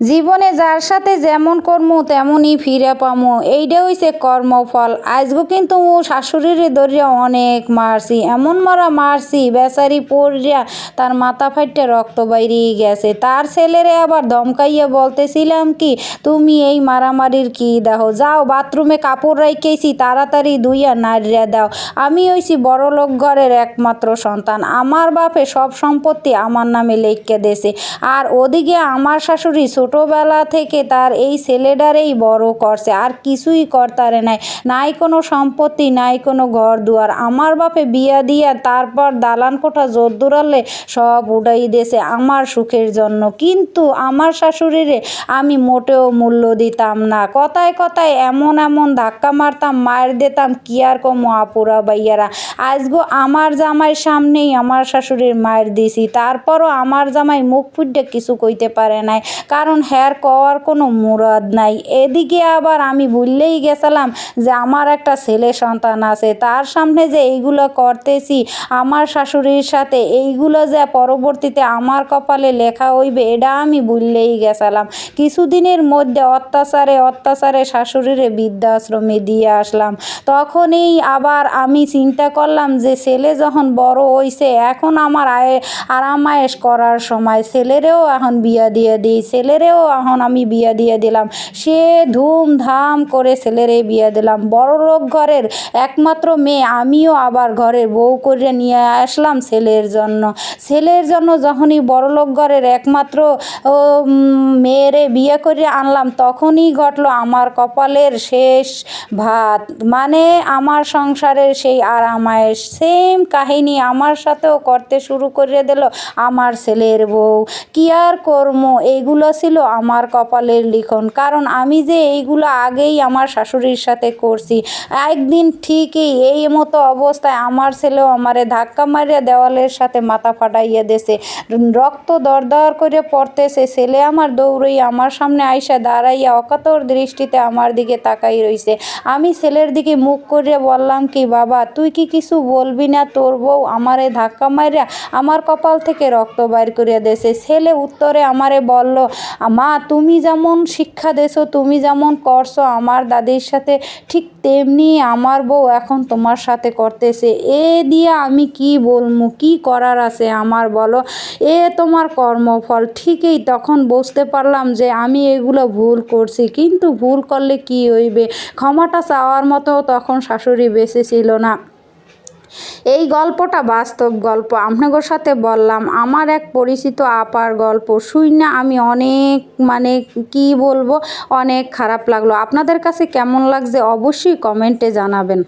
জীবনে যার সাথে যেমন কর্ম, তেমনই ফিরে পামো। এইটা হইছে কর্মফল। আজগো কিন্তু শাশুড়ির দরিয়া অনেক মারছি। এমন মারা মারছি, বেচারি পড়িয়া তার মাথা ফাইটে রক্ত বাইরিয়ে গেছে। তার ছেলেরে আবার ধমকাইয়া বলতেছিলাম কি, তুমি এই মারামারির কি দেখো যাও, বাথরুমে কাপড় রাইকেছি তাড়াতাড়ি ধুইয়া নাড়িয়া দাও। আমি হইছি বড় লোক ঘরের একমাত্র সন্তান। আমার বাপে সব সম্পত্তি আমার নামে লেখকে দেছে আর ওদিকে আমার শাশুড়ি ছোটোবেলা থেকে তার এই ছেলেটারেই বড় করছে, আর কিছুই করতারে নাই। নাই কোনো সম্পত্তি, নাই কোনো ঘর দুয়ার আমার বাপে বিয়া দিয়া তারপর দালান কোঠা জোর দূরালে সব উড়াই দিয়েছে আমার সুখের জন্য। কিন্তু আমার শাশুড়িরে আমি মোটেও মূল্য দিতাম না। কথায় কথায় এমন এমন ধাক্কা মারতাম, মার দিতাম, কি আর কমো আপুরা বাইয়ারা আজগো আমার জামাইয়ের সামনেই আমার শাশুড়ির মায়ের দিছি, তারপরও আমার জামাই মুখ ফুটে কিছু কইতে পারে নাই। কারণ হ্যার কওয়ার কোনো মুরাদ নাই। এদিকে আবার আমি বললেই গেছিলাম যে আমার একটা ছেলে সন্তান আছে, তার সামনে যে এইগুলো করতেছি, আমার শাশুড়ির সাথে এইগুলো যে পরবর্তীতে আমার কপালে লেখা হইবে, এটা আমি বললেই গেছিলাম। কিছুদিনের মধ্যে অত্যাচারে অত্যাচারে শাশুড়িরে বৃদ্ধাশ্রমে দিয়ে আসলাম। তখনই আবার আমি চিন্তা করলাম যে ছেলে যখন বড় হইছে, এখন আমার আয়ে আরামায়েশ করার সময় ছেলেরেও এখন বিয়া দিয়ে দিই ছেলেরেও এখন আমি বিয়া দিয়ে দিলাম। সে ধুমধাম করে ছেলেরে বিয়া দিলাম। বড় লোক ঘরের একমাত্র মেয়ে, আমিও আবার ঘরের বউ করে নিয়ে আসলাম ছেলের জন্য। ছেলের জন্য যখনই বড় লোক ঘরের একমাত্র মেয়েরে বিয়ে করে আনলাম, তখনই ঘটলো আমার কপালের শেষ ভাত। মানে আমার সংসারের সেই আরামায়েশ। সেম কাহিনী আমার সাথেও করতে শুরু করে দিল আমার ছেলের বউ। কি আর কর্ম? এইগুলো ছিল আমার কপালের লিখন। কারণ আমি যে এইগুলো আগেই আমার শাশুড়ির সাথে করছি, একদিন ঠিকই এই মতো অবস্থায় আমার ছেলেও আমারে ধাক্কা মারিয়া দেওয়ালের সাথে মাথা ফাটাইয়া দেছে। রক্ত দরদর করে পড়তেছে, ছেলে আমার দৌড়ই আমার সামনে আইসা দাঁড়াইয়া অকাতর দৃষ্টিতে আমার দিকে তাকাই রইছে। আমি ছেলের দিকে মুখ করিয়া বললাম, কি বাবা, তুই কি কিছু বলবি না? তোর বউ আমারে ধাক্কা মারিয়া আমার কপাল থেকে রক্ত বাইর করিয়া দেছে। ছেলে উত্তরে আমারে বলল মা, তুমি যেমন শিক্ষা দেছো, তুমি যেমন করছ, আমার দাদির সাথে ঠিক তেমনি আমার বউ এখন তোমার সাথে করতেছে। এ দিয়ে আমি কি বলব কি করার আছে আমার বলো? এ তোমার কর্মফল। ঠিকই তখন বুঝতে পারলাম যে আমি এগুলো ভুল করছি, কিন্তু ভুল করলে কি হইবে? ক্ষমাটা চাওয়ার মতো তখন শাশুড়ি বেঁচে ছিল না। এই গল্পটা বাস্তব গল্প। আপনাদের সাথে বললাম, আমার এক পরিচিত আপার গল্প। শুই না, আমি অনেক মানে কি বলব, অনেক খারাপ লাগল। আপনাদের কাছে কেমন লাগছে অবশ্যই কমেন্টে জানাবেন।